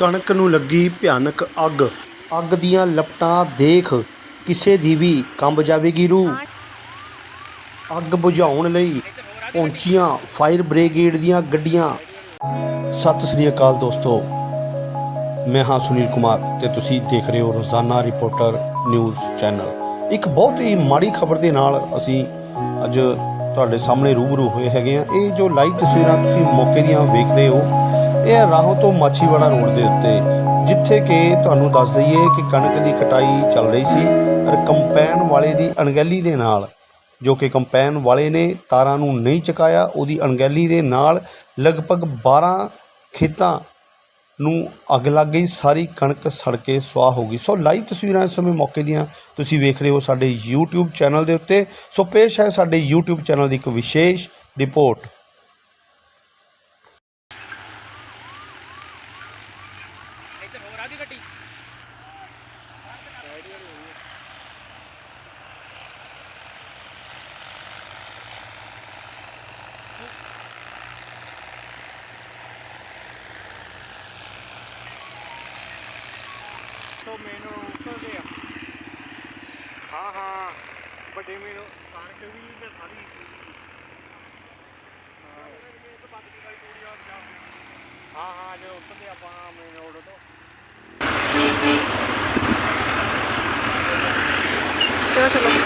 ਕਣਕ ਨੂੰ ਲੱਗੀ ਭਿਆਨਕ ਅੱਗ। ਅੱਗ ਦੀਆਂ ਲਪਟਾਂ ਦੇਖ ਕਿਸੇ ਦੀ ਵੀ ਕੰਬ ਜਾਵੇਗੀ ਰੂਹ। ਅੱਗ ਬੁਝਾਉਣ ਲਈ ਪਹੁੰਚੀਆਂ ਫਾਇਰ ਬ੍ਰਿਗੇਡ ਦੀਆਂ ਗੱਡੀਆਂ। ਸਤਿ ਸ੍ਰੀ ਅਕਾਲ ਦੋਸਤੋ, ਮੈਂ ਹਾਂ ਸੁਨੀਲ ਕੁਮਾਰ ਤੇ ਤੁਸੀਂ ਦੇਖ ਰਹੇ ਹੋ ਰੋਜ਼ਾਨਾ ਰਿਪੋਰਟਰ ਨਿਊਜ਼ ਚੈਨਲ। ਇੱਕ ਬਹੁਤ ਹੀ ਮਾੜੀ ਖਬਰ ਦੇ ਨਾਲ ਅਸੀਂ ਅੱਜ ਤੁਹਾਡੇ ਸਾਹਮਣੇ ਰੂਬਰੂ ਹੋਏ ਹੈਗੇ ਆ ਇਹ ਜੋ ਲਾਈਵ ਤਸਵੀਰਾਂ ਤੁਸੀਂ ਮੌਕੇ ਦੀਆਂ ਵੇਖ ਰਹੇ ਹੋ ਇਹ ਰਾਹੋਂ ਤੋਂ ਮਾਛੀਵਾੜਾ ਰੋਡ ਦੇ ਉੱਤੇ, ਜਿੱਥੇ ਕਿ ਤੁਹਾਨੂੰ ਦੱਸ ਦਈਏ ਕਿ ਕਣਕ ਦੀ ਕਟਾਈ ਚੱਲ ਰਹੀ ਸੀ ਪਰ ਕੰਪੈਨ ਵਾਲੇ ਦੀ ਅਣਗਹਿਲੀ ਦੇ ਨਾਲ, ਜੋ ਕਿ ਕੰਪੈਨ ਵਾਲੇ ਨੇ ਤਾਰਾਂ ਨੂੰ ਨਹੀਂ ਚੁਕਾਇਆ, ਉਹਦੀ ਅਣਗਹਿਲੀ ਦੇ ਨਾਲ ਲਗਭਗ 12 ਖੇਤਾਂ ਨੂੰ ਅੱਗ ਲੱਗ ਗਈ, ਸਾਰੀ ਕਣਕ ਸੜ ਕੇ ਸੁਆਹ ਹੋ ਗਈ। ਸੋ ਲਾਈਵ ਤਸਵੀਰਾਂ ਇਸ ਸਮੇਂ ਮੌਕੇ ਦੀਆਂ ਤੁਸੀਂ ਵੇਖ ਰਹੇ ਹੋ ਸਾਡੇ YouTube ਚੈਨਲ ਦੇ ਉੱਤੇ। ਸੋ ਪੇਸ਼ ਹੈ ਸਾਡੇ YouTube ਚੈਨਲ ਦੀ ਇੱਕ ਵਿਸ਼ੇਸ਼ ਰਿਪੋਰਟ। ਇੱਧਰ ਹੋਰ ਆ ਦੀ ਗੱਡੀ। ਤੋਂ ਮੈਨੂੰ ਉੱਤਰਦੇ ਆ। ਹਾਂ ਹਾਂ। ਵੱਡੇ ਮੈਨੂੰ ਕਣਕ ਵੀ ਤੇ ਸਾਰੀ ਹਾਂ ਹਾਂ ਜੇ ਉੱਤਰਦੇ ਆਪਾਂ ਮੇਨ ਰੋਡ ਤੋਂ। ਚਲੋ ਚਲੋ।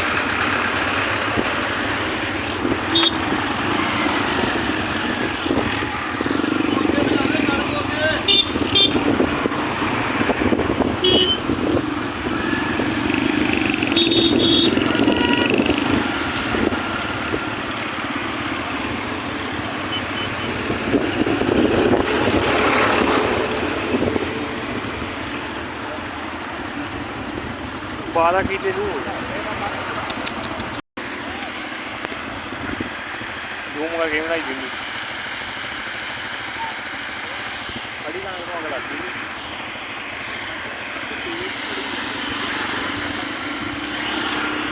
ਬਾਰਾ ਕੀਤੇ ਨੂੰ ਧੂਮ ਦਾ ਗੇਮ ਲਾਈ ਜਿੰਨੀ ਅੜੀ ਨਾਲ ਕੋਲ ਲੱਗੀ